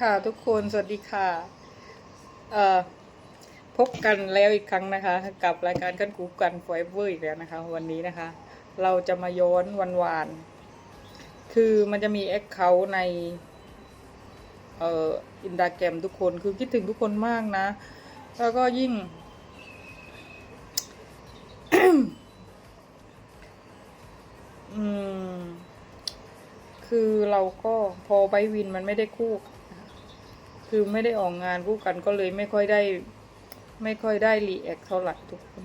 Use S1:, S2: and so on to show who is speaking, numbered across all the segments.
S1: ค่ะทุกคนสวัสดีค่ะเอ่อพบกันแล้วอีกครั้งนะคะ กับรายการกันกูกันฟอยเวอร์อีกแล้วนะคะ วันนี้นะคะ เราจะมาย้อนวันวาน คือมันจะมีแอคเคาท์ในเอ่ออินดาแกรมทุกคนคือคิดถึงทุกคนมากนะ แล้วก็ยิ่ง อืมคือเราก็พอไบวินมันไม่ได้คู่ คือไม่ได้ออกงานคู่กันก็เลยไม่ค่อยได้ ไม่ค่อยได้รีแอคเท่าไหร่ทุกคน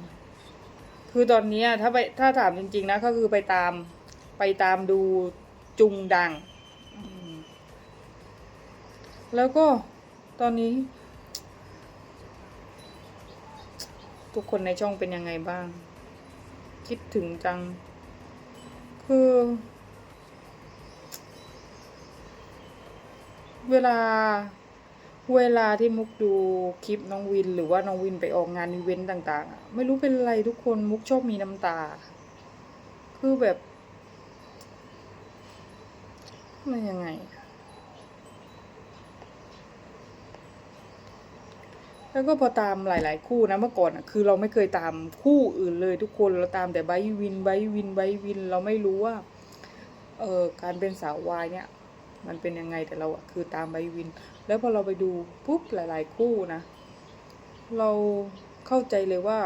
S1: คือตอนนี้ถ้าไปถ้าถามจริง ๆ นะก็คือไปตามไปตามดูจุงดัง แล้วก็ตอนนี้ ทุกคนในช่องเป็นยังไงบ้าง คิดถึงจัง คือเวลา เวลาที่มุกดูคลิปน้องวิน หรือว่าน้องวินไปออกงานอีเวนต์ต่างๆ ไม่รู้เป็นอะไรทุกคนมุกชอบมีน้ำตา คือแบบ มันยังไง แล้วก็พอตามหลาย ๆ คู่นะเมื่อก่อนอะคือเราไม่เคยตามคู่อื่นเลยทุกคนเราตามแต่ไบวินไบวินไบวิน เราไม่รู้ว่า เออการเป็นสาววายเนี่ย มันเป็นยังไงแต่เราคือตามไบวิน แล้วพอเราไปดูปุ๊บหลาย ๆ คู่นะ เราเข้าใจเลยว่า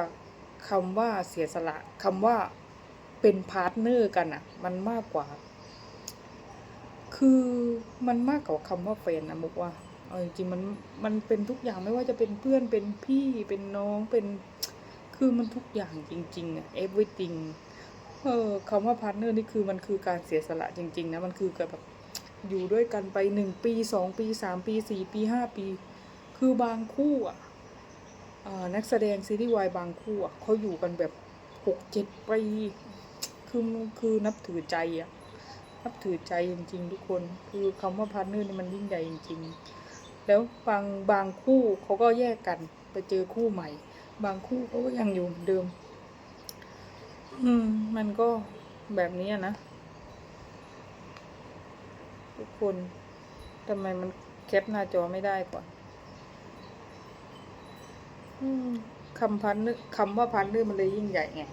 S1: คำว่าเสียสละคำว่าเป็นพาร์ทเนอร์กันอะมันมากกว่า คือมันมากกว่าคำว่าแฟนนะมุกว่าเอาจริงๆมันมันเป็นทุกอย่างไม่ว่าจะเป็นเพื่อนเป็นพี่เป็นน้องเป็น คือมันทุกอย่างจริงๆอะ everything เออคำว่าพาร์ทเนอร์นี่คือมันคือการเสียสละจริง ๆ นะ มันคือแบบ อยู่ด้วยกันไปหนึ่งปีสองปีสามปีสี่ปีห้าปี คือบางคู่อะนักแสดงซีรีส์วายบางคู่อะเขาอยู่กันแบบหกเจ็ดปีคือคือนับถือใจอะนับถือใจจริง ๆ ทุกคนคือคำว่าพาร์ทเนอร์นี่มันยิ่งใหญ่จริง ๆ แล้วบางบางคู่เขาก็แยกกันไปเจอคู่ใหม่ บางคู่เขาก็ยังอยู่เหมือนเดิม อืม มันก็แบบนี้นะ ทุกคนทำไมมันแคปหน้าจอไม่ได้ก่อนอืมคำพันนึคำว่าพันนึมันเลยยิ่งใหญ่ไง